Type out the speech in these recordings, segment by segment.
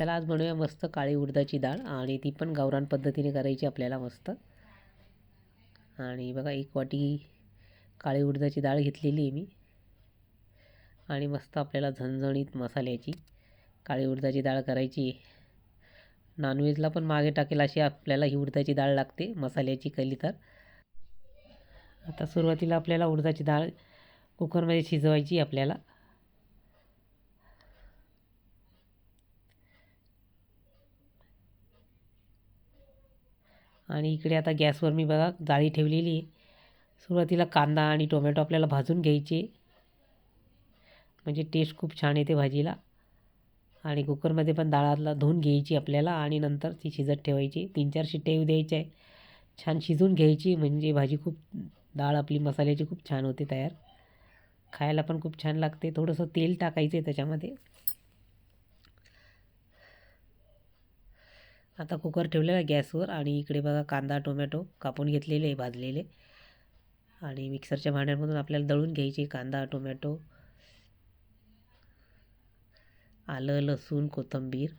चला आज बनवूया मस्त काळी उडदाची डाळ आणि ती पण गावरान पद्धतीने करायची आपल्याला मस्त. आणि बघा एक वाटी काळी उडदाची डाळ घेतलेली आहे मी. आणि मस्त आपल्याला झणझणीत मसाल्याची काळी उडदाची डाळ करायची नॉनव्हेजला पण मागे टाकेल अशी आपल्याला ही उडदाची डाळ लागते मसाल्याची कली तर. आता सुरुवातीला आपल्याला उडदाची डाळ कुकरमध्ये शिजवायची आपल्याला. आणि इकडे आता गॅसवर मी बघा जाळी ठेवलेली आहे. सुरुवातीला कांदा आणि टोमॅटो आपल्याला भाजून घ्यायचे. म्हणजे टेस्ट खूप छान येते भाजीला. आणि कुकरमध्ये पण डाळाला धुवून घ्यायची आपल्याला आणि नंतर ती शिजत ठेवायची. तीन चार शिट्ट्या येऊ द्यायच्या. आहे छान शिजून घ्यायची. म्हणजे भाजी खूप डाळ आपली मसाल्याची खूप छान होते तयार. खायला पण खूप छान लागते. थोडंसं तेल टाकायचं आहे त्याच्यामध्ये. आता कुकर ठेवलेला आहे गॅसवर आणि इकडे बघा कांदा टोमॅटो कापून घेतलेले आहे भाजलेले. आणि मिक्सरच्या भांड्यांमधून आपल्याला दळून घ्यायचे कांदा टोमॅटो आलं लसूण कोथिंबीर.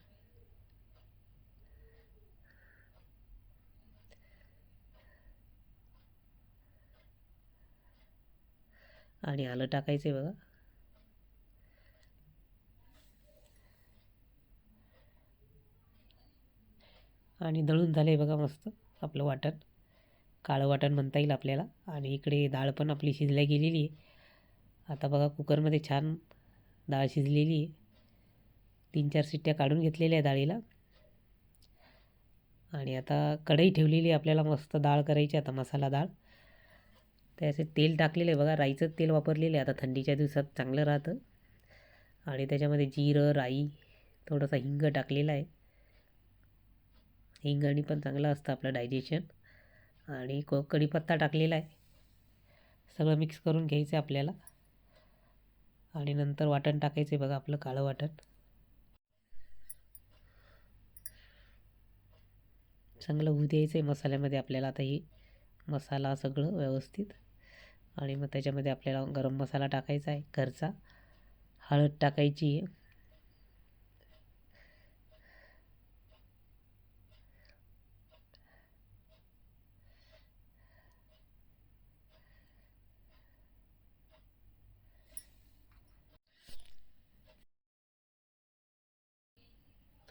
आणि आलं टाकायचं आहे बघा. आणि दळून झालं आहे बघा मस्त आपलं वाटण. काळं वाटण म्हणता येईल आपल्याला. आणि इकडे डाळ पण आपली शिजल्या गेलेली आहे. आता बघा कुकरमध्ये छान डाळ शिजलेली आहे. तीन चार शिट्ट्या काढून घेतलेल्या आहे डाळीला. आणि आता कढई ठेवलेली आहे आपल्याला मस्त डाळ करायची आता मसाला डाळ. त्याचे तेल टाकलेलं आहे बघा राईचं तेल वापरलेलं आहे आता थंडीच्या दिवसात चांगलं राहतं. आणि त्याच्यामध्ये जिरं राई थोडंसं हिंग टाकलेलं आहे. हिंगणी पण चांगलं असतं आपलं डायजेशन आणि को कढीपत्ता टाकलेला आहे. सगळं मिक्स करून घ्यायचं आहे आपल्याला. आणि नंतर वाटण टाकायचं आहे बघा आपलं काळं वाटण. चांगलं होऊ द्यायचं आहे मसाल्यामध्ये आपल्याला आता ही मसाला सगळं व्यवस्थित. आणि मग त्याच्यामध्ये आपल्याला गरम मसाला टाकायचा आहे घरचा. हळद टाकायची आहे.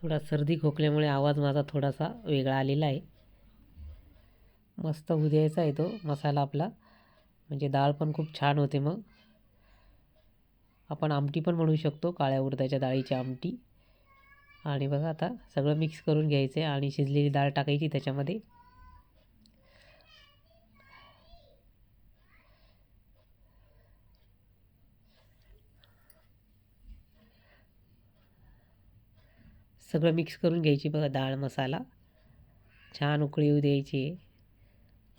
थोडा सर्दी खोकल्यामुळे आवाज माझा थोडासा वेगळा आलेला आहे. मस्त उद्याचा आहे तो मसाला आपला. म्हणजे डाळ पण खूप छान होते मग. आपण आमटी पण म्हणू शकतो काळ्या उडदाच्या डाळीची आमटी. आणि बघा आता सगळं मिक्स करून घ्यायचं आहे आणि शिजलेली डाळ टाकायची त्याच्यामध्ये. सगळं मिक्स करून घ्यायची बघा डाळ मसाला. छान उकळी येऊ द्यायची.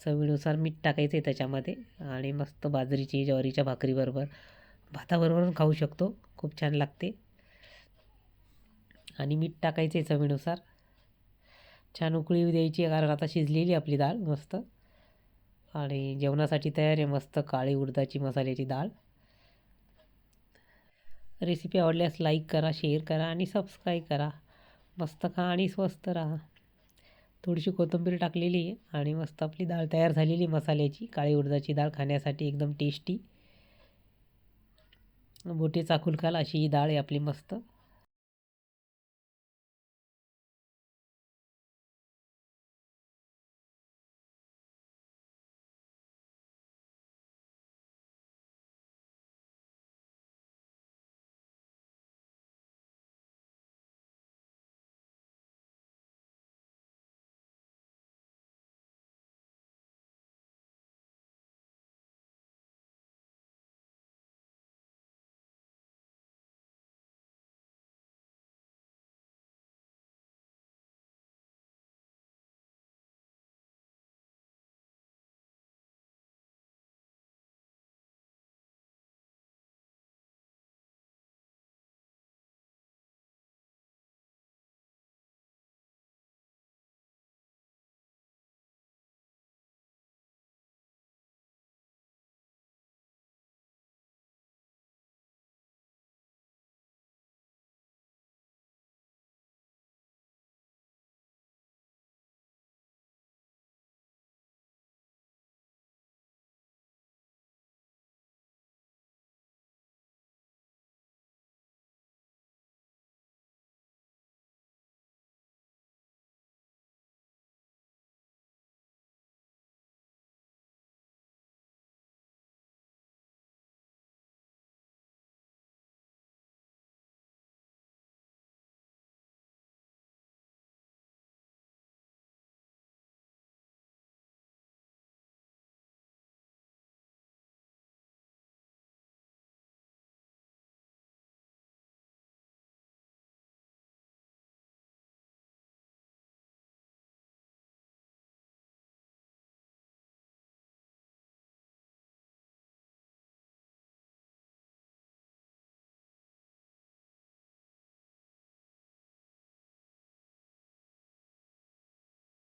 चवीनुसार मीठ टाकायचं आहे त्याच्यामध्ये आणि मस्त बाजरीची ज्वारीच्या भाकरीबरोबर. भाताबरोबर पण खाऊ शकतो. खूप छान लागते. आणि मीठ टाकायचं आहे चवीनुसार. छान उकळी येऊ द्यायची. कारण आता शिजलेली आपली डाळ मस्त. आणि जेवणासाठी तयार आहे मस्त काळी उडदाची मसाल्याची डाळ. रेसिपी आवडल्यास लाईक करा शेअर करा आणि सबस्क्राईब करा. मस्त खा आणि स्वस्त राहा. थोडीशी कोथिंबीर टाकलेली आहे आणि मस्त आपली डाळ तयार झालेली मसाल्याची. काळी उडदाची डाळ खाण्यासाठी एकदम टेस्टी बोटे चाकूल खाल अशी ही डाळ आहे आपली मस्त.